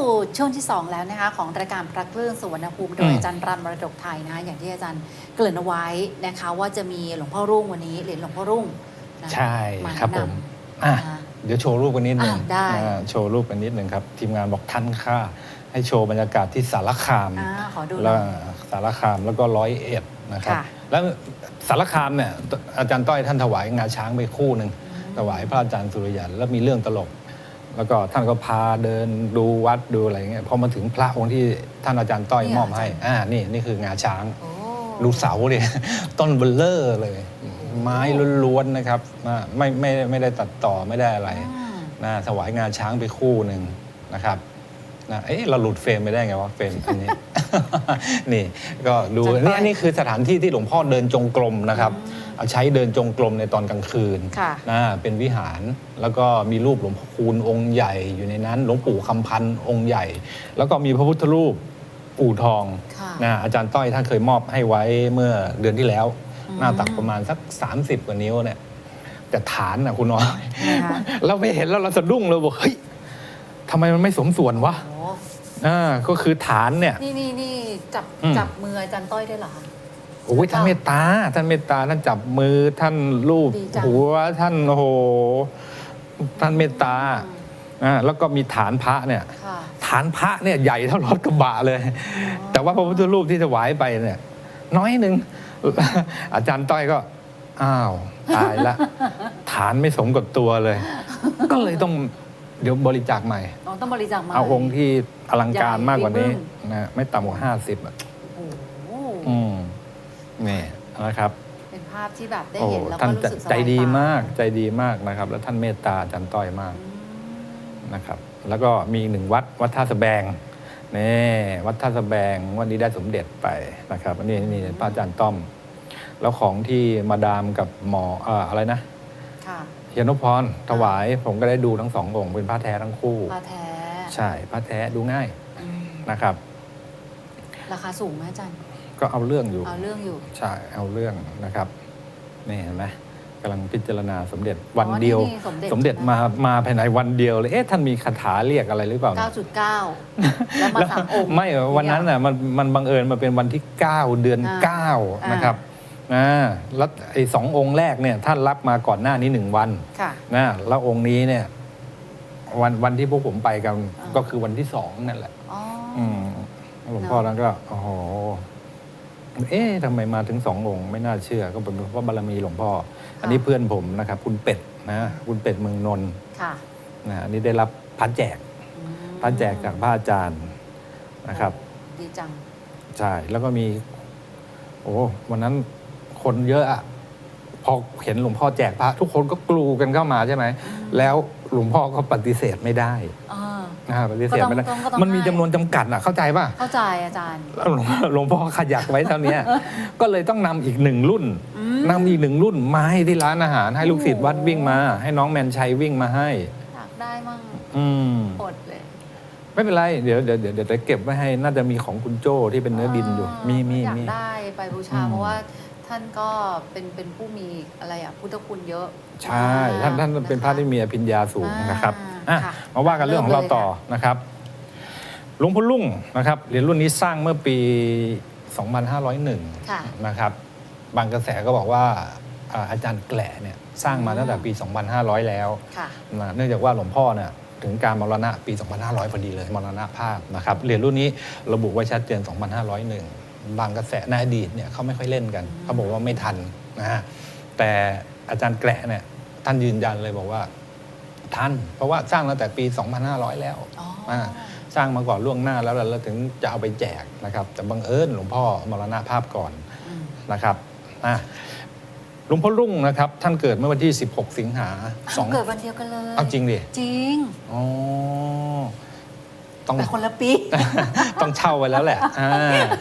สู่ช่วงที่ 2 แล้วนะคะของรายการพระเครื่องสุวรรณภูมิโดยอืมอาจารย์รันมรดกไทยนะคะอย่างที่อาจารย์เกริ่นเอาไว้นะคะ ว่าจะมีหลวงพ่อรุ่งวันนี้เหรียญหลวงพ่อรุ่งนะใช่มาครับแนะผนมำอะนะคะเดี๋ยวโชว์รูปกันนิดหนึ่งอะได้อ่าโชว์รูปกันนิดหนึ่งครับ ทีมงานบอกทันค่า ให้โชว์บรรยากาศที่สารคามอ่าขอดูหแล้น่วอยสารคามแล้วก็ร้อยเอ็ดนะครับค่ะแล้วสารคามเนี่ยอาจารย์ต้อยท่านถวายงาช้างไปคู่หนึ่งถวายพระอาจารย์สุริยันแล้วมีเรื่องตลก แล้วก็ท่านก็พาเดินดูวัดดูอะไรเงี้ยพอมาถึงพระองค์ที่ท่านอาจารย์ต้อยนี่เหรอมอบให้อ่านี่นี่คืองาช้าง โอ้ดูเสาเลย ต้นเบลเลอร์เลย ไม้ล้วนๆนะครับอ่าไม่ไม่ไม่ได้ตัดต่อไม่ได้อะไร อ่า นะถวายงาช้างไปคู่หนึ่งนะครับนะเอ๊ะเราหลุดเฟรมไปได้ไงวะเฟรมอันนี้ นี่ ก็ดูจัดไป นี่อันนี้คือสถานที่ที่หลวงพ่อเดินจงกรมนะครับ อืม เอาใช้เดินจงกรมในตอนกลางคืนค่ะนะเป็นวิหารแล้วก็มีรูปหลวงพ่อคูณองค์ใหญ่อยู่ในนั้น หลวงปู่คำพันธ์องค์ใหญ่ แล้วก็มีพระพุทธรูปอู่ทองค่ะ นะอาจารย์ต้อยท่านเคยมอบให้ไว้เมื่อเดือนที่แล้วอืมหน้าตักประมาณสัก 30 กว่านิ้วเนี่ยแต่ฐานนะคุณน้อย นะคะเราไม่เห็นแล้วเราสะดุ้งเลยบอกเฮ้ยทำไมมันไม่สมส่วนวะโอ้อ่าก็คือฐานเนี่ย นี่นี่นี่จับอืม จับมืออาจารย์ต้อยได้เหรอคะ โอ้ยท่านเมตตา ท่านเมตตา ท่านจับมือท่านรูปดีจัง หัวท่านโอ้โหท่านเมตตาอ่าแล้วก็มีฐานพระเนี่ย ค่ะ ฐานพระเนี่ยใหญ่เท่ารถกระบะเลย แต่ว่าพระพุทธรูปที่ถวายไปเนี่ย น้อยหนึ่ง อาจารย์ต้อยก็ อ้าวตายละ ฐานไม่สมกับตัวเลย ก็เลยต้องเดี๋ยวบริจาคใหม่ น้องต้องบริจาคมา เอาองค์ที่อลังการมากกว่านี้ใหญ่บิ๊กบึ้มนะไม่ต่ำกว่าห้าสิบอะโอ้โหอืม นี่นะครับเป็นภาพที่แบบได้โอ้เห็นแล้วก็ท่านรู้สึกสบายใจดีตมากใจดีมากนะครับ แล้วท่านเมตตาอาจารย์ต้อยมากอืมนะครับ แล้วก็มีอีกหนึ่งวัดวัดท่าสะแบงนี่วัดท่าสะแบงวันนี้ได้สมเด็จไปนะครับอันนี้นี่พระอาจารย์ต้อม แล้วของที่มาดามกับหมอเอ่ออะไรนะค่ะเฮียนพพรถวายผมก็ได้ดูทั้งสององค์เป็นพระแท้ทั้งคู่ ปลาแท้ใช่พระแท้ดูง่ายอืมนะครับ ราคาสูงไหมอาจารย์ ก็เอาเรื่องอยู่ เอาเรื่องอยู่ ใช่ เอาเรื่องนะครับ นี่เห็นไหมกำลังพิจารณาสมเด็จวันเดียวอ๋อนี่สมเด็จ สมเด็จใช่ไหมมามาภายในวันเดียวเลย เอ๊ะท่านมีคาถาเรียกอะไรหรือเปล่าเนี่ย9.9 แล้วมาสามองค์ ไม่วันนั้นน่ะมันมันบังเอิญมาเป็นวันที่ 9 เดือน อ่า9 นะครับอ่าแล้วไอ้สององค์แรกเนี่ยท่านรับมาก่อนหน้านี้หนึ่งวันค่ะนะแล้วองค์นี้เนี่ย วันวันที่พวกผมไปกัน อ่า ก็คือวันที่สองนั่นแหละ อ๋ออ อืมหลวงพ่อนั้นก็โอ้โห เอ๊ะทำไมมาถึงสององค์ไม่น่าเชื่อ ก็เป็นเพราะบารมีหลวงพ่อ อันนี้เพื่อนผมนะครับ คุณเป็ดนะคุณเป็ดเมืองนนท์ค่ะนะอันนี้ได้รับพัดแจกอืมพัดแจกจากพระอาจารย์นะครับ ดีจัง ใช่ แล้วก็มี โอ้วันนั้นคนเยอะอะพอเห็นหลวงพ่อแจกพระ ทุกคนก็กลูกันเข้ามาใช่ไหม แล้วหลวงพ่อก็ปฏิเสธไม่ได้อ่า นะปฏิเสธไม่ได้ก็ต้องก็ต้องมันมีให้ จำนวนจำกัดอะเข้าใจป่ะ เข้าใจอาจารย์ แล้วหลวงหลวงพ่อขยักไว้เท่าเนี้ย ก็เลยต้องนำอีกหนึ่งรุ่นอืม นำอีกหนึ่งรุ่นมาให้ที่ร้านอาหาร ให้ลูกศิษย์วัดวิ่งมา ให้น้องแมนชัยวิ่งมาให้ อยากได้มั่งอืม อดเลย ไม่เป็นไร เดี๋ยวเดี๋ยวเดี๋ยวเดี๋ยวจะเก็บไว้ให้น่าจะมีของคุณโจ้ที่เป็นเนื้อดินอยู่ มีมีอยากมี ได้ไปบูชา อืม เพราะว่าท่านก็เป็นเป็นผู้มีอะไรอะพุทธคุณเยอะใช่ ท่านท่านเป็นพระที่มีอภิญญาสูงนะครับ อ่ะค่ะมาว่ากันเรื่องของเราต่อนะครับหลวงพ่อลุ่งนะครับเหรียญรุ่นนี้สร้างเมื่อปี2501ค่ะนะครับ บางกระแสก็บอกว่าอ่าอาจารย์แกละเนี่ยสร้างมาตั้งแต่ปี 2500 แล้ว ค่ะ นะเนื่องจากว่าหลวงพ่อเนี่ยถึงการมรณะปี 2500 พอดีเลยมรณภาพนะครับเหรียญรุ่นนี้ระบุไว้ชัดเจน 2501 บางกระแสในอดีตเนี่ยเขาไม่ค่อยเล่นกันเขาบอกว่าไม่ทันนะฮะแต่อาจารย์แกละเนี่ยท่านยืนยันเลยบอกว่า ทัน เพราะว่าสร้างตั้งแต่ปี 2500 แล้วอ๋ออ่าสร้างมาก่อนล่วงหน้าแล้วแล้วถึงจะเอาไปแจกนะครับ แต่บังเอิญหลวงพ่อมรณภาพก่อน อืม นะครับอะหลวงพ่อรุ่งนะครับ ท่านเกิดเมื่อวันที่ 16 สิงหาสองเกิดวันเดียวกันเลยเอาจริงดิจริงอ๋อต้อง แต่คนละปี ต้องเช่าไว้แล้วแหละอ่า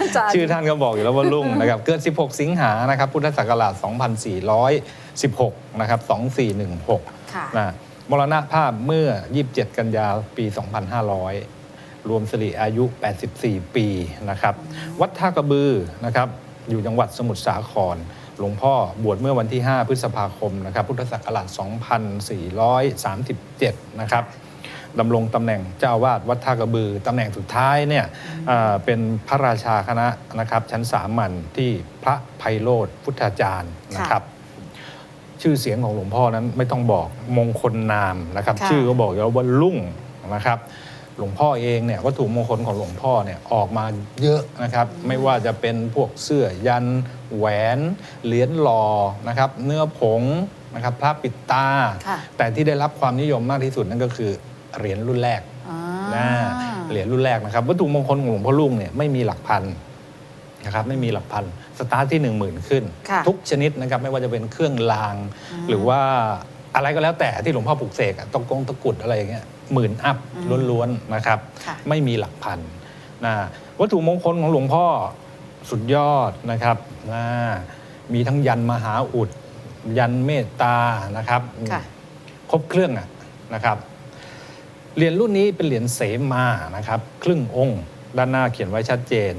อาจารย์ ชื่อท่านก็บอกอยู่แล้วว่ารุ่งนะครับ เกิด 16 สิงหานะครับ พุทธศักราช 2416 นะครับ 2416 ค่ะ นะ มรณภาพเมื่อ 27 กันยาปี 2500 รวมสิริอายุ 84 ปีนะครับ วัดท่ากระบือนะครับ อยู่จังหวัดสมุทรสาคร หลวงพ่อบวชเมื่อวันที่ 5 พฤษภาคมนะครับ พุทธศักราช 2437 นะครับดำรงตำแหน่งเจ้าอาวาสวัดท่ากระบือตำแหน่งสุดท้ายเนี่ยเป็นพระราชาคณะนะครับชั้นสามัญที่พระไพโรธพุทธาจารย์นะครับ ชื่อเสียงของหลวงพ่อนั้นไม่ต้องบอกมงคลนามนะครับ ค่ะ ชื่อก็บอกอยู่แล้วว่าลุ่งนะครับ หลวงพ่อเองเนี่ยวัตถุมงคลของหลวงพ่อเนี่ยออกมาเยอะนะครับ ไม่ว่าจะเป็นพวกเสื้อยันแหวน เหรียญหล่อนะครับ เนื้อผงนะครับพระปิดตา ค่ะ แต่ที่ได้รับความนิยมมากที่สุดนั่นก็คือเหรียญรุ่นแรก อ่า นะเหรียญรุ่นแรกนะครับวัตถุมงคลของหลวงพ่อลุงเนี่ยไม่มีหลักพัน นะครับไม่มีหลักพันสตาร์ทที่ 1 0,000 ขึ้น ค่ะทุกชนิดนะครับไม่ว่าจะเป็นเครื่องราง อืมหรือว่าอะไรก็แล้วแต่ที่หลวงพ่อปลูกเสกอะตะกงตะกรุดอะไรอย่างเงี้ยหมื่นอัพอืม ล้วนๆนะครับ ค่ะ ไม่มีหลักพันนะวัตถุมงคลของหลวงพ่อสุดยอดนะครับนะมีทั้งยันมหาอุด ยันเมตตานะครับค่ะ ครบเครื่องอะนะครับเหรียญรุ่นนี้เป็นเหรียญเสมานะครับ ครึ่งองค์ ด้านหน้าเขียนไว้ชัดเจน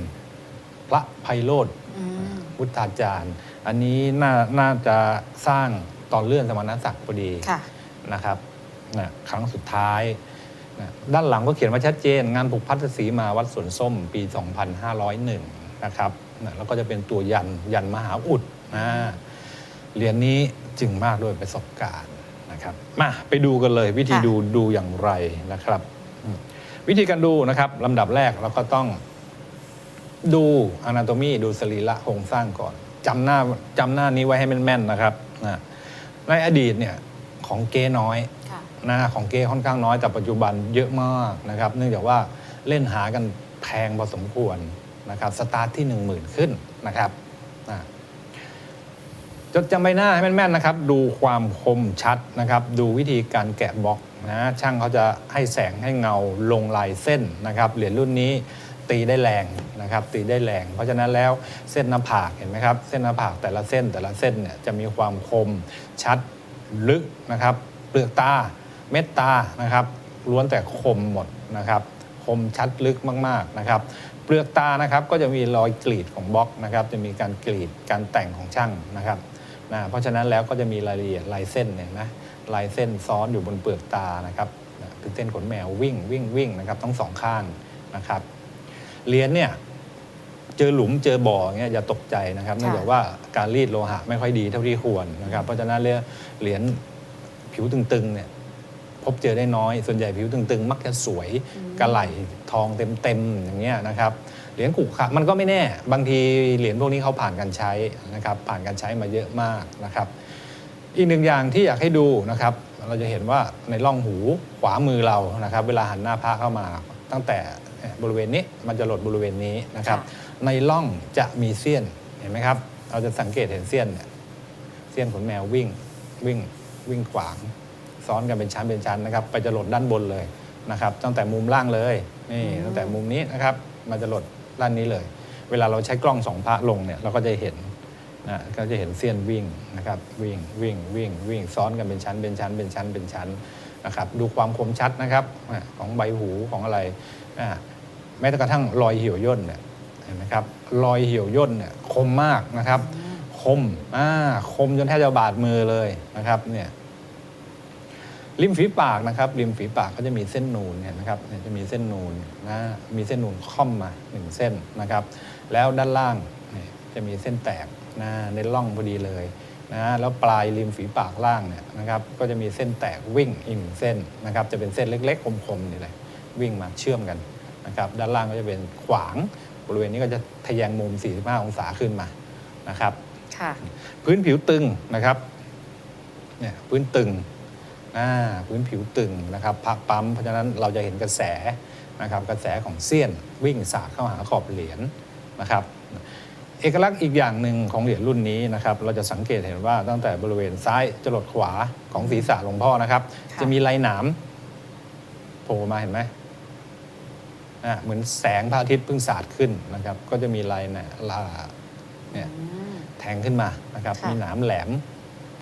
พระไพโรธอืมพุทธาจารย์ อันนี้น่าน่าจะสร้างตอนเลื่อนสมณศักดิ์พอดีค่ะนะครับนะครั้งสุดท้ายนะด้านหลังก็เขียนไว้ชัดเจน งานผูกพัทสีมาวัดสวนส้มปี 2501 นะครับนะแล้วก็จะเป็นตัวยันยันมหาอุดนะเหรียญนี้จึงมากด้วยประสบการณ์นะครับมาไปดูกันเลยวิธีค่ะดูดูอย่างไรนะครับอืมวิธีการดูนะครับลำดับแรกเราก็ต้อง ดูอนาโตมีดูสรีระโครงสร้างก่อนจำหน้าจำหน้านี้ไว้ให้แม่นๆนะครับนะในอดีตเนี่ยของเก้น้อยค่ะหน้าของเก้ค่อนข้างน้อยแต่ปัจจุบันเยอะมากนะครับ เนื่องจากว่าเล่นหากันแพงพอสมควรนะครับสตาร์ทที่ 1 0,000 ขึ้นนะครับอ่าจดจำใบหน้าให้แม่นๆนะครับ ดูความคมชัดนะครับ ดูวิธีการแกะบล็อกนะช่างเขาจะให้แสงให้เงาลงลายเส้นนะครับเหรียญรุ่นนี้ ตีได้แรงนะครับตีได้แรง เพราะฉะนั้นแล้วเส้นหน้าผากเห็นไหมครับเส้นหน้าผากแต่ละเส้นแต่ละเส้นเนี่ยจะมีความคมชัดลึกนะครับเปลือกตาเม็ดตานะครับล้วนแต่คมหมดนะครับคมชัดลึกมากๆนะครับเปลือกตานะครับก็จะมีรอยกรีดของบล็อกนะครับจะมีการกรีดการแต่งของช่างนะครับนะเพราะฉะนั้นแล้วก็จะมีรายละเอียดลายเส้นเนี่ยนะลายเส้นซ้อนอยู่บนเปลือกตานะครับนะเป็นเส้นขนแมววิ่งวิ่งวิ่งนะครับทั้งสองข้างนะครับ เหรียญเนี่ยเจอหลุมเจอบ่ออย่างเงี้ยอย่าตกใจนะครับเนื่องจากว่าการรีดโลหะไม่ค่อยดีเท่าที่ควรนะครับ เพราะฉะนั้นเลยเหรียญผิวตึงๆเนี่ยพบเจอได้น้อย ส่วนใหญ่ผิวตึงๆ มักจะสวยกระไหล่ทองเต็มๆอย่างเงี้ยนะครับเหรียญกุขะมันก็ไม่แน่ บางทีเหรียญพวกนี้เขาผ่านการใช้นะครับ ผ่านการใช้มาเยอะมากนะครับ อีกหนึ่งอย่างที่อยากให้ดูนะครับ เราจะเห็นว่าในร่องหูขวามือเรานะครับ เวลาหันหน้าพระเข้ามาตั้งแต่ บริเวณนี้มันจะหลดบริเวณนี้นะครับค่ะในร่องจะมีเสี้ยนเห็นไหมครับ เราจะสังเกตเห็นเสี้ยนเนี่ยเสี้ยนขนแมววิ่งวิ่งวิ่งขวาง ซ้อนกันเป็นชั้นเป็นชั้นนะครับ ไปจะหลดด้านบนเลยนะครับตั้งแต่มุมล่างเลยนี่อืมตั้งแต่มุมนี้นะครับมันจะหลดด้านนี้เลย เวลาเราใช้กล้องสองพระลงเนี่ยเราก็จะเห็นนะก็จะเห็นเสี้ยนวิ่งนะครับวิ่งวิ่งวิ่งวิ่งซ้อนกันเป็นชั้นเป็นชั้นเป็นชั้นเป็นชั้นนะครับดูความคมชัดนะครับอะของใบหูของอะไรอะ แม้แต่กระทั่งรอยเหี่ยวย่นเนี่ยเห็นไหมครับรอยเหี่ยวย่นเนี่ยคมมากนะครับ คมอ่าคมจนแทบจะบาดมือเลยนะครับเนี่ยริมฝีปากนะครับริมฝีปากก็จะมีเส้นนูนเนี่ยนะครับเนี่ยจะมีเส้นนูนนะมีเส้นนูนค่อมมาหนึ่งเส้นนะครับ แล้วด้านล่างเนี่ยจะมีเส้นแตกนะในร่องพอดีเลยนะแล้วปลายริมฝีปากล่างเนี่ยนะครับก็จะมีเส้นแตกวิ่งอีกหนึ่งเส้นนะครับจะเป็นเส้นเล็กๆคมๆนี่เลยวิ่งมาเชื่อมกัน นะครับด้านล่างก็จะเป็นขวางบริเวณนี้ก็จะทะแยงมุม 45 องศาขึ้นมานะครับค่ะพื้นผิวตึงนะครับเนี่ยพื้นตึงอ่าพื้นผิวตึงนะครับพักปั๊มเพราะฉะนั้นเราจะเห็นกระแสนะครับกระแสของเสี้ยนวิ่งสาดเข้าหาขอบเหรียญนะครับเอกลักษณ์อีกอย่างหนึ่งของเหรียญรุ่นนี้นะครับเราจะสังเกตเห็นว่าตั้งแต่บริเวณซ้ายจรดขวาของศีรษะหลวงพ่อนะครับค่ะจะมีลายหนามโผล่มาเห็นไหมอ่า เหมือนแสงพระอาทิตย์เพิ่งสาดขึ้นนะครับ ก็จะมีลายเนี่ยลาเนี่ยอืมแทงขึ้นมานะครับค่ะมีหนามแหลม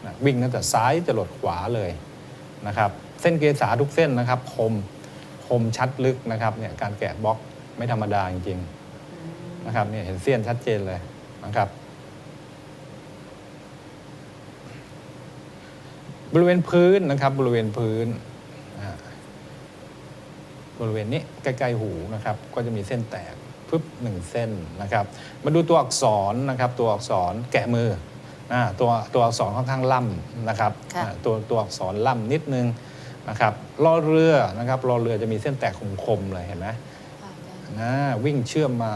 นะวิ่งตั้งแต่ซ้ายจะหลดขวาเลยนะครับ เส้นเกษาทุกเส้นนะครับ คมคมชัดลึกนะครับเนี่ยการแกะบล็อกไม่ธรรมดาจริงๆนะครับเนี่ยเห็นเส้นชัดเจนเลยนะครับ บริเวณพื้นนะครับ บริเวณพื้นอ่า บริเวณนี้ใกล้ๆหูนะครับก็จะมีเส้นแตกปึ๊บหนึ่งเส้นนะครับมาดูตัวอักษรนะครับตัวอักษรแกะมืออ่าตัวตัวอักษรค่อนข้างล่ำนะครับค่ะอ่าตัวตัวอักษรล่ำนิดนึงนะครับรอเรือนะครับรอเรือจะมีเส้นแตกคมๆเลยเห็นไหมค่ะอาจารย์นะวิ่งเชื่อมมา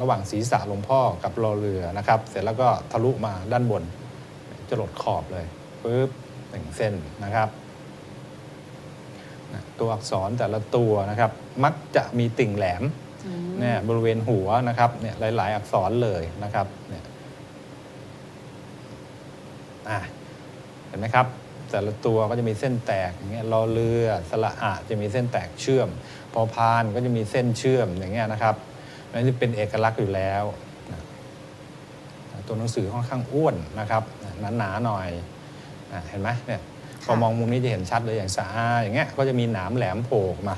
ระหว่างศีรษะหลวงพ่อกับรอเรือนะครับเสร็จแล้วก็ทะลุมาด้านบนจะหลดขอบเลยปึ๊บหนึ่งเส้นนะครับนะ ตัวอักษรแต่ละตัวนะครับ มักจะมีติ่งแหลมอืมเนี่ยบริเวณหัวนะครับเนี่ยหลาย ๆ อักษรเลยนะครับเนี่ยอะเห็นไหมครับ แต่ละตัวก็จะมีเส้นแตกอย่างเงี้ยรอเรือสระอะจะมีเส้นแตกเชื่อม พอพานก็จะมีเส้นเชื่อมอย่างเงี้ยนะครับนั่นจะเป็นเอกลักษณ์อยู่แล้วนะตัวหนังสือค่อนข้างอ้วนนะครับหนาๆหน่อยอะเห็นไหมเนี่ย พอมองมุมนี้จะเห็นชัดเลยอย่างสาอาอย่างเงี้ยก็จะมีหนามแหลมโผล่ออกมา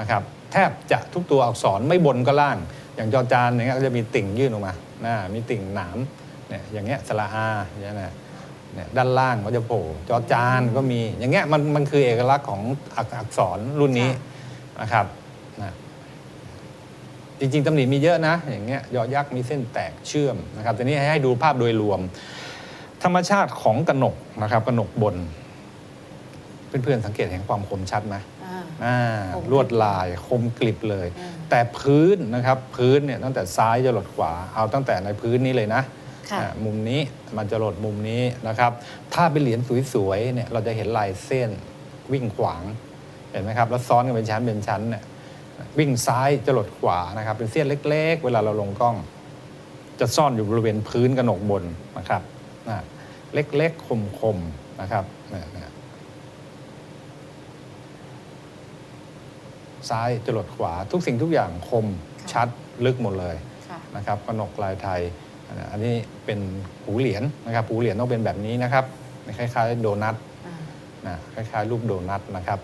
นะครับแทบจะทุกตัวอักษรไม่บนก็ล่าง อย่างจอจานอย่างเงี้ยก็จะมีติ่งยื่นออกมาหน้ามีติ่งหนามเนี่ยอย่างเงี้ยสระอาอย่างเงี้ยนะเนี่ยด้านล่างก็จะโผล่จอจานก็มีอย่างเงี้ยมันมันคือเอกลักษณ์ของอักอักษรรุ่นนี้นะครับนะจริงๆตำหนิมีเยอะนะ อย่างเงี้ยยอยักษ์มีเส้นแตกเชื่อมนะครับแต่นี้ให้ให้ดูภาพโดยรวม ธรรมชาติของกระหนกนะครับกระหนกบน เพื่อนๆสังเกตเห็นความคมชัดไหมอ่า อ่าคม ลวดลายคมกลิบเลย อืมแต่พื้นนะครับพื้นเนี่ยตั้งแต่ซ้ายจะหลดขวา เอาตั้งแต่ในพื้นนี้เลยนะค่ะ อ่ามุมนี้มันจะหลดมุมนี้นะครับ ถ้าเป็นเหรียญสวยๆเนี่ยเราจะเห็นลายเส้นวิ่งขวางเห็นไหมครับแล้วซ้อนกันเป็นชั้นเป็นชั้นเนี่ยวิ่งซ้ายจะหลดขวานะครับ เป็นเส้นเล็ก ๆ เวลาเราลงกล้อง จะซ่อนอยู่บริเวณพื้นกระหนกบนนะครับอ่าเล็กๆคมๆนะครับเนี่ยเนี่ย ซ้ายจะหลดขวา ทุกสิ่งทุกอย่างคมค่ะชัดลึกหมดเลยค่ะนะครับกระหนกลายไทย อันนี้เป็นหูเหรียญนะครับหูเหรียญต้องเป็นแบบนี้นะครับคล้ายๆ โดนัทอ่านะคล้ายๆ รูปโดนัทนะครับ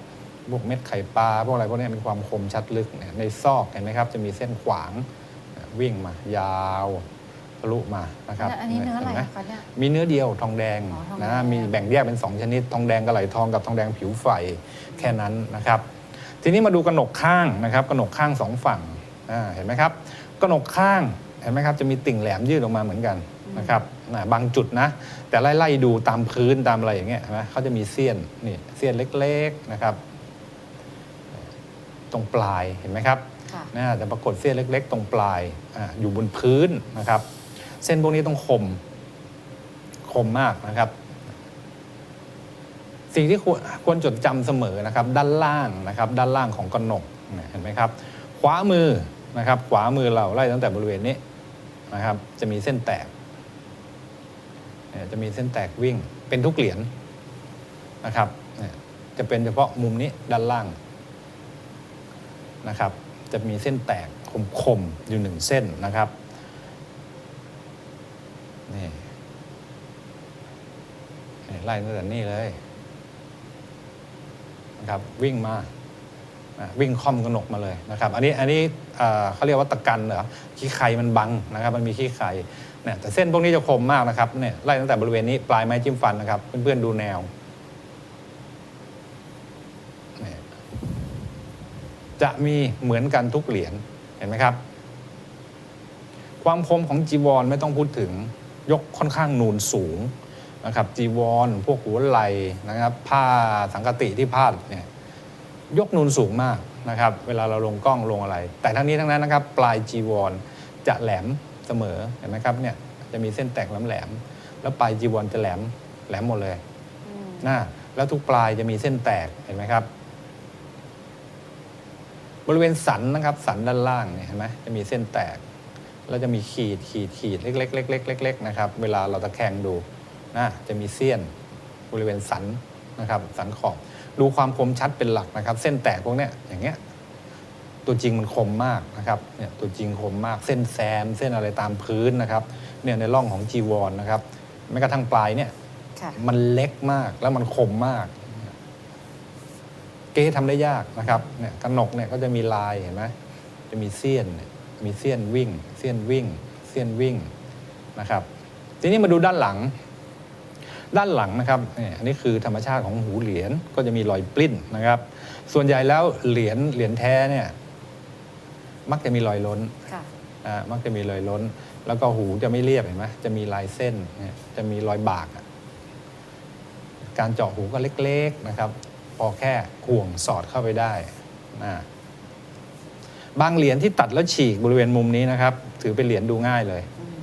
พวกเม็ดไข่ปลาพวกอะไรพวกนี้มีความคมชัดลึกเนี่ยในซอกเห็นไหมครับ จะมีเส้นขวางวิ่งมายาวทะลุมานะครับอันนี้เนื้ออะไรห็หมคะเนี่ยมีเนื้อเดียวทองแดงอ๋อทองแดนะงมีแบ่งแยกเป็น 2 ชนิด ทองแดงกระไหลทองกับทองแดงผิวไฟแค่นั้นนะครับ ทีนี้มาดูกระหนกข้างนะครับกระหนกข้างสองฝั่งอ่าเห็นไหมครับกระหนกข้างเห็นไหมครับจะมีติ่งแหลมยื่นออกมาเหมือนกันนะครับนะบางจุดนะ แต่ไล่ๆดูตามพื้นตามอะไรอย่างเงี้ยเห็นไหมเขาจะมีเสี้ยนนี่เสี้ยนเล็กๆนะครับ ตรงปลายเห็นไหมครับค่ะนะจะปรากฏเส้นเล็ก ๆ ตรงปลายอาอยู่บนพื้นนะครับ เส้นพวกนี้ต้องคมคมมากนะครับ สิ่งที่ควรควรจดจำเสมอนะครับด้านล่างนะครับด้านล่างของกระหนกเนี่ยเห็นไหมครับ ขวามือนะครับขวามือเราไล่ตั้งแต่บริเวณนี้นะครับจะมีเส้นแตกเนี่ยจะมีเส้นแตกวิ่งเป็นทุกเหรียญนะครับเนี่ยจะเป็นเฉพาะมุมนี้ด้านล่างนะครับจะมีเส้นแตกคมๆอยู่หนึ่งเส้นนะครับนี่นี่ไล่ตั้งแต่นี่เลย นะครับวิ่งมาวิ่งค่อมกระหนกมาเลยนะครับ อันนี้อันนี้เขาเรียกว่าตะกันเหรอขี้ไคมันบังนะครับ มันมีขี้ไคเนี่ยแต่เส้นพวกนี้จะคมมากนะครับเนี่ยไล่ตั้งแต่บริเวณนี้ปลายไม้จิ้มฟันนะครับ เพื่อนๆดูแนวนจะมีเหมือนกันทุกเหรียญเห็นไหมครับ ความคมของจีวรไม่ต้องพูดถึงยกค่อนข้างนูนสูง นะครับจีวร พวกหัวไหล่นะครับ ผ้าสังกติที่พาดเนี่ยยกนูนสูงมากนะครับ เวลาเราลงกล้องลงอะไร แต่ทั้งนี้ทั้งนั้นนะครับ ปลายจีวรจะแหลมเสมอเห็นไหมครับเนี่ยจะมีเส้นแตกแหลมๆแล้วปลายจีวรจะแหลมแหลมหมดเลยอืมนะแล้วทุกปลายจะมีเส้นแตกเห็นไหมครับ บริเวณสันนะครับสันด้านล่างเนี่ยเห็นไหมจะมีเส้นแตกแล้วจะมีขีดขีดขีดเล็กๆเล็กๆเล็กๆนะครับ เวลาเราตะแคงดู นะจะมีเสี้ยนบริเวณสันนะครับสันขอบดูความคมชัดเป็นหลักนะครับ เส้นแตกพวกเนี้ยอย่างเงี้ยตัวจริงมันคมมากนะครับเนี่ยตัวจริงคมมากเส้นแซม เส้นอะไรตามพื้นนะครับเนี่ยในร่องของจีวรนะครับแม้กระทั่งปลายเนี่ยค่ะมันเล็กมากแล้วมันคมมาก เก๊ทำได้ยากนะครับเนี่ยกระหนกเนี่ยก็จะมีลายเห็นไหมจะมีเสี้ยนเนี่ยมีเสี้ยนวิ่ง เสี้ยนวิ่ง เสี้ยนวิ่งนะครับ ทีนี้มาดูด้านหลัง ด้านหลังนะครับเนี่ยอันนี้คือธรรมชาติของหูเหรียญก็จะมีรอยปลิ้นนะครับ ส่วนใหญ่แล้วเหรียญเหรียญแท้เนี่ยมักจะมีรอยล้นค่ะอ่ามักจะมีรอยล้น แล้วก็หูจะไม่เรียบเห็นไหมจะมีลายเส้นเนี่ยจะมีรอยบากอะการเจาะหูก็เล็กๆนะครับ พอแค่ห่วงสอดเข้าไปได้นะบางเหรียญที่ตัดแล้วฉีกบริเวณมุมนี้นะครับ ถือเป็นเหรียญดูง่ายเลยอืม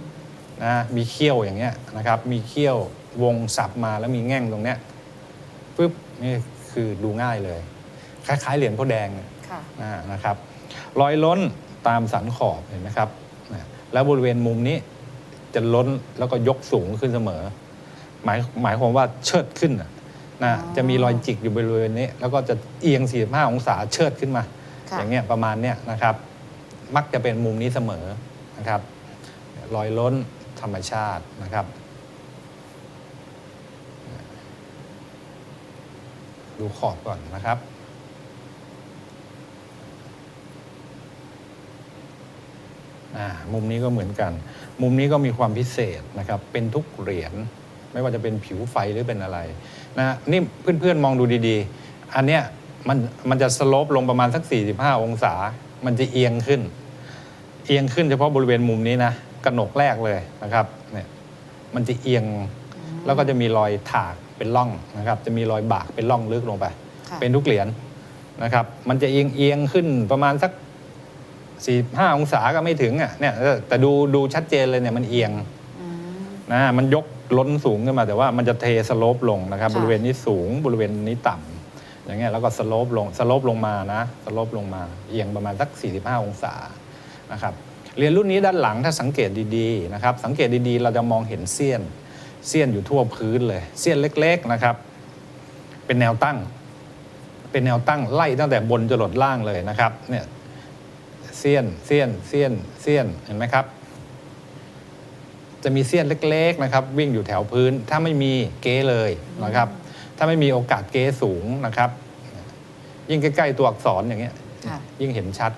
นะมีเขี้ยวอย่างเงี้ยนะครับ มีเขี้ยว วงสับมาแล้วมีแง่งตรงเนี้ยปุ๊บนี่คือดูง่ายเลย คล้าย ๆ เหรียญพ่อแดงค่ะอ่านะครับรอยล้นตามสันขอบเห็นไหมครับนะแล้วบริเวณมุมนี้จะล้นแล้วก็ยกสูงขึ้นเสมอ หมายหมายความว่าเชิดขึ้นน่ะนะอ๋อจะมีรอยจิกอยู่บริเวณนี้ แล้วก็จะเอียง 45 องศาเชิดขึ้นมาค่ะอย่างเงี้ยประมาณเนี้ยนะครับ มักจะเป็นมุมนี้เสมอนะครับรอยล้นธรรมชาตินะครับ ดูขอบก่อนนะครับ มุมนี้ก็เหมือนกัน มุมนี้ก็มีความพิเศษนะครับ เป็นทุกเหรียญ ไม่ว่าจะเป็นผิวไฟหรือเป็นอะไรนะนี่เพื่อนๆมองดูดีๆ อันเนี้ยมันมันจะสโลปลงประมาณสัก 45 องศา มันจะเอียงขึ้น เอียงขึ้นเฉพาะบริเวณมุมนี้นะกระหนกแรกเลยนะครับ เนี่ย มันจะเอียง แล้วก็จะมีรอยถากเป็นร่องนะครับ จะมีรอยบากเป็นร่องลึกลงไป ค่ะ เป็นทุกเหรียญนะครับ มันจะเอียงเอียงขึ้นประมาณสัก45องศาก็ไม่ถึงอะเนี่ยเออแต่ดูดูชัดเจนเลยเนี่ยมันเอียง อืม นะมันยกล้นสูงขึ้นมาแต่ว่ามันจะเทสโลปลงนะครับ ค่ะ บริเวณนี้สูงบริเวณนี้ต่ำอย่างเงี้ยแล้วก็สโลปลงสโลปลงมานะสโลปลงมา เอียงประมาณสัก 45 องศานะครับเรียนรุ่นนี้ด้านหลังถ้าสังเกตดีๆนะครับสังเกตดีๆ เราจะมองเห็นเสี้ยน เสี้ยนอยู่ทั่วพื้นเลยเสี้ยนเล็กๆนะครับ เป็นแนวตั้ง เป็นแนวตั้งไล่ตั้งแต่บนจรดล่างเลยนะครับเนี่ยเสี้ยนเสี้ยนเสี้ยนเสี้ยนเห็นไหมครับ จะมีเสี้ยนเล็กๆนะครับ วิ่งอยู่แถวพื้น ถ้าไม่มีเก้เลยนะครับ ถ้าไม่มีโอกาสเก้สูงนะครับ ยิ่งใกล้ๆตัวอักษรอย่างเงี้ยค่ะยิ่งเห็นชัด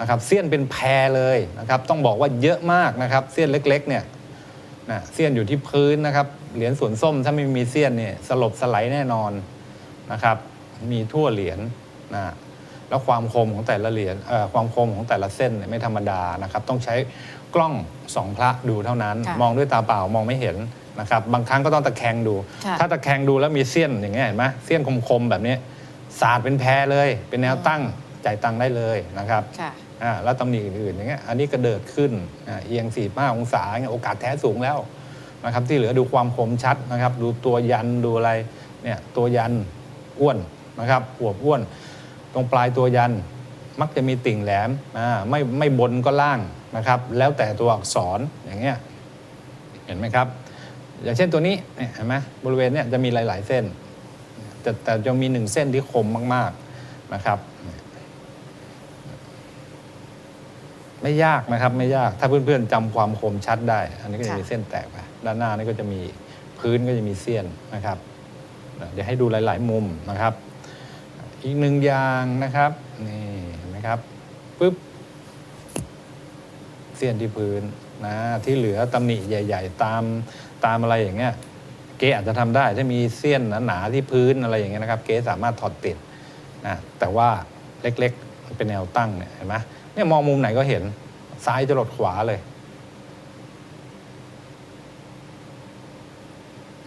นะครับ เสี้ยนเป็นแพรเลยนะครับ ต้องบอกว่าเยอะมากนะครับ เสี้ยนเล็ก ๆ เนี่ย นะเสี้ยนอยู่ที่พื้นนะครับ เหรียญส่วนส้มถ้าไม่มีเสี้ยนเนี่ยสลบสไลด์แน่นอนนะครับ มีทั่วเหรียญนะแล้วความคมของแต่ละเหรียญเอ่อความคมของแต่ละเส้นเนี่ยไม่ธรรมดานะครับ ต้องใช้กล้องสองพระดูเท่านั้นค่ะมองด้วยตาเปล่ามองไม่เห็นนะครับ บางครั้งก็ต้องตะแคงดูค่ะถ้าตะแคงดูแล้วมีเสี้ยนอย่างเงี้ยเห็นไหมเสี้ยนคมๆแบบนี้สาดเป็นแพรเลย เป็นแนวตั้งจ่ายตังค์ได้เลยนะครับค่ะอ่า แล้วตำหนิอื่นๆอย่างเงี้ยอันนี้กระเดิดขึ้นอ่าเอียง 4 5 องศาเงี้ยโอกาสแท้สูงแล้วนะครับที่เหลือดูความคมชัดนะครับ ดูตัวยันดูอะไรเนี่ยตัวยันอ้วนนะครับอวบอ้วน ตรงปลายตัวยันมักจะมีติ่งแหลมอ่าไม่ไม่บนก็ล่างนะครับ แล้วแต่ตัวอักษรอย่างเงี้ยเห็นไหมครับ อย่างเช่นตัวนี้เนี่ยเห็นไหมบริเวณเนี่ยจะมีหลาย ๆ เส้น แต่แต่จะมีหนึ่งเส้นที่คมมาก ๆนะครับ ไม่ยากนะครับไม่ยากถ้าเพื่อนๆจำความคมชัดได้ อันนี้ก็จะค่ะมีเส้นแตกไปด้านหน้านี่ก็จะมีพื้นก็จะมีเสี้ยนนะครับ เดี๋ยวให้ดูหลาย ๆ มุมนะครับ อีกหนึ่งอย่างนะครับนี่เห็นไหมครับปุ๊บเสี้ยนที่พื้นนะที่เหลือตำหนิใหญ่ ๆ ตามตามอะไรอย่างเงี้ยเก๊อาจจะทำได้ถ้ามีเสี้ยนหนาๆที่พื้นอะไรอย่างเงี้ยนะครับ เก๊สามารถถอดติดนะแต่ว่าเล็กๆมันเป็นแนวตั้งเนี่ยเห็นไหม เนี่ยมองมุมไหนก็เห็น ซ้ายจะหลดขวาเลย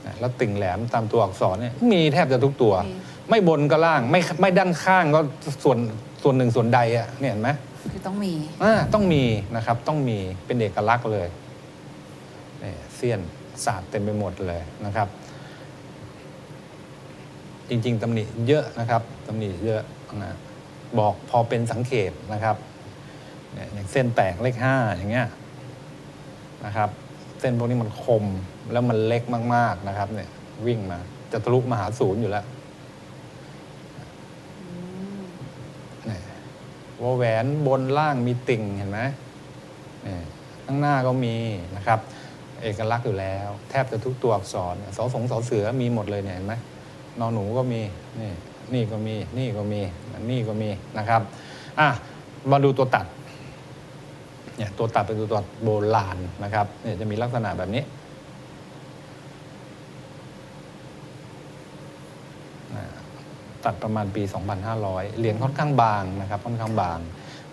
นะแล้วติ่งแหลมตามตัวอักษรเนี่ยมีแทบจะทุกตัวมีไม่บนก็ล่างไม่ไม่ด้านข้างก็ส่วนส่วนหนึ่งส่วนใดอะเนี่ยเห็นไหมคือต้องมีอ่าต้องมีนะครับ ต้องมีเป็นเอกลักษณ์เลยนี่เสี้ยนสาดเต็มไปหมดเลยนะครับ จริง ๆตำหนิเยอะนะครับตำหนิเยอะนะบอกพอเป็นสังเขปนะครับเนี่ย อย่างเส้นแตกเลขห้าอย่างเงี้ยนะครับ เส้นพวกนี้มันคมแล้วมันเล็กมาก ๆนะครับ เนี่ย วิ่งมา จะทะลุมาหาศูนย์อยู่แล้วเนี่ยว่าแหวนบนล่างมีติ่งเห็นไหมเนี่ยข้างหน้าก็มีนะครับ เอกลักษณ์อยู่แล้ว แทบจะทุกตัวอักษรสอสงสอเสือมีหมดเลยเนี่ยเห็นไหมนอนหนูก็มีนี่นี่ก็มี นี่ก็มี นี่ก็มีนะครับ อะ มาดูตัวตัด เนี่ยตัวตัดเป็นตัวตัดโบราณนะครับเนี่ยจะมีลักษณะแบบนี้นะตัดประมาณปี 2,500 เหรียญค่อนข้างบางนะครับค่อนข้างบาง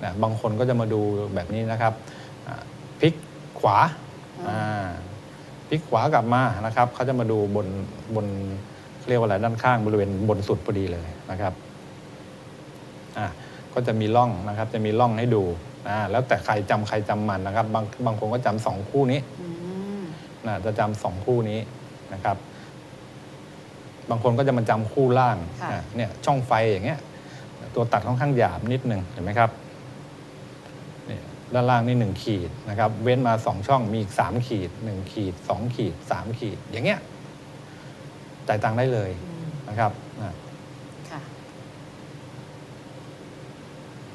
นะบางคนก็จะมาดูแบบนี้นะครับอ่าพลิกขวาอืมอ่าพลิกขวากลับมานะครับเขาจะมาดูบนบนเรียกว่าอะไรด้านข้างบริเวณบนสุดพอดีเลยนะครับอ่าก็จะมีร่องนะครับจะมีร่องให้ดู อ่าแล้วแต่ใครจำใครจำมันนะครับ บางบางคนก็จำสองคู่นี้อืมนะจะจำสองคู่นี้นะครับ บางคนก็จะมาจำคู่ล่างค่ะนะเนี่ยช่องไฟอย่างเงี้ย ตัวตัดค่อนข้างหยาบนิดหนึ่งเห็นไหมครับนี่ด้านล่างนี่หนึ่งขีดนะครับ เว้นมาสองช่องมีอีกสามขีดหนึ่งขีดสองขีดสามขีด อย่างเงี้ยจ่ายตังค์ได้เลย อืม นะครับนะค่ะ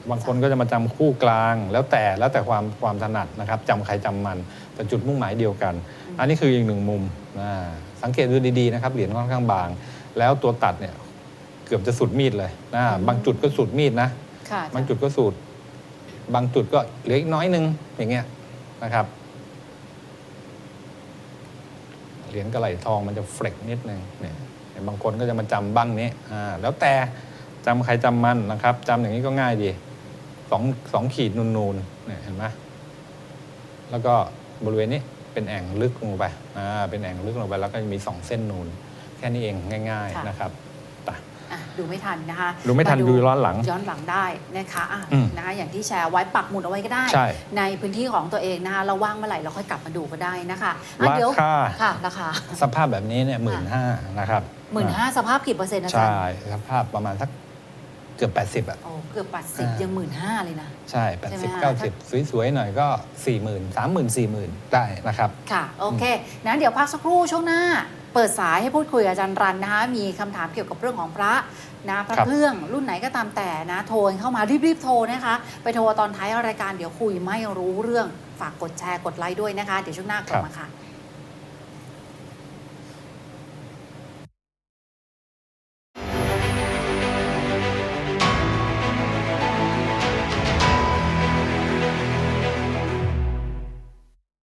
บางคนก็จะมาจำคู่กลาง แล้วแต่แล้วแต่ความความถนัดนะครับจำใครจำมันแต่จุดมุ่งหมายเดียวกันอืมอันนี้คืออีกหนึ่งมุมนะสังเกตดูดีๆนะครับเหรียญค่อนข้างบาง แล้วตัวตัดเนี่ยเกือบจะสุดมีดเลยนะบางจุดก็สุดมีดนะค่ะบางจุดก็สูดบางจุดก็เหลืออีกน้อยหนึงอย่างเงี้ยนะครับเหรียญกระไหลทองมันจะเฟลกนิดนึงเนี่ยเห็นบางคนก็จะมาจำบ้างนี้อ่าแล้วแต่จำใครจำมันนะครับจำอย่างนี้ก็ง่ายดี สองสองขีดนูนๆเนี่ยเห็นไหมแล้วก็บริเวณนี้เป็นแอ่งลึกลงไปอ่าเป็นแอ่งลึกลงไปแล้วก็มีสองเส้นนูน แค่นี้เองง่าย ค่ะ ๆนะครับไปอะดูไม่ทันนะคะดูไม่ทันาดูย้อนหลัง ย้อนหลังได้นะคะอะอืม นะคะอย่างที่แชร์ไว้ปักหมุดเอาไว้ก็ได้ ใช่ ในพื้นที่ของตัวเองนะคะเราว่างเมื่อไหร่เราค่อยกลับมาดูก็ได้นะคะอะราเดี๋ยวคาค่ะราคาสภาพแบบนี้เนี่ยหมื่นห้านะครับหมื่นห้าสภาพกี่เปอร์เซ็นต์อาจารใช่ย์สภาพประมาณสัก เกือบ 80อะ โอ้เกือบแปดสิบอ่ายัยังหมื่นห้าเลยนะ ใช่ ใช่ไหม80 คะ 90 สวยๆ หน่อยก็ 4 0 0 0 0 3 0 0 0 0 4 0,000 ได้นะครับ ค่ะ โอเคนะเดี๋ยวพักสักครู่ช่วงหน้า เปิดสายให้พูดคุยกับอาจารย์รันนะคะ มีคำถามเกี่ยวกับเรื่องของพระนะพระครับเครื่องรุ่นไหนก็ตามแต่นะ โทรเข้ามารีบๆโทรนะคะ ไปโทรตอนท้ายรายการเดี๋ยวคุยไม่รู้เรื่องฝากกดแชร์กดไลค์ด้วยนะคะ เดี๋ยวช่วงหน้ากลับมาค่ะ